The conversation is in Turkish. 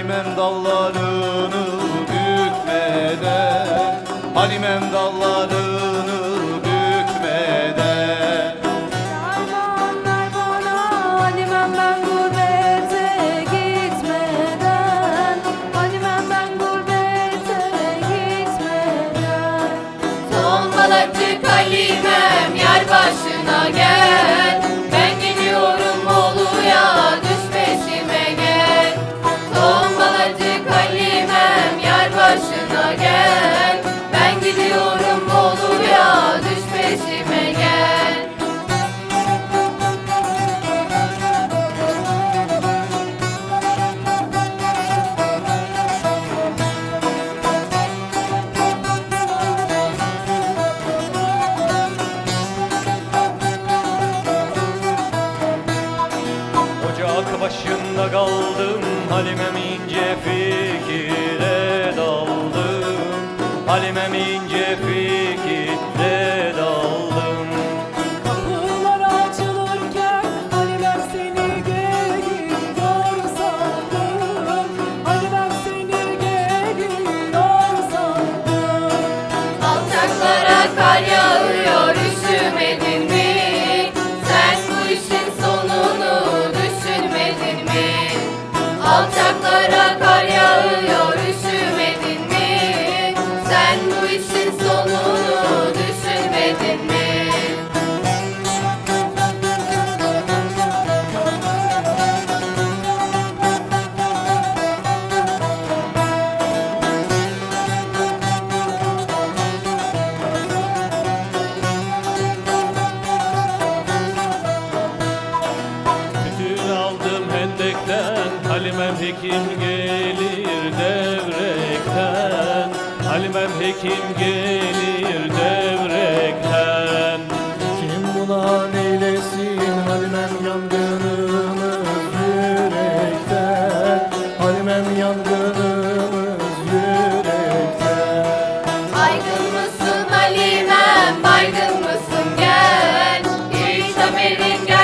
Halimem dallarını bükmeden. Halimem dallarını bükmeden. Dermanlar bana Halimem ben gurbete gitmeden. Halimem ben gurbete gitmeden. Tombalacık Halimem yar başına gel Ben gidiyorum Bolu'ya düş peşime gel. Ocak başında kaldım Halimem ince fikire Aldım hendekten. Halimem hekim gelir devrekten. Halimem hekim gelir devrekten. Kim buna neylesin? Halimem yangınımız yürekten. Halimem yangınımız yürekten. Baygın mısın Halimem baygın mısın? Gel. Hiç haberin gel.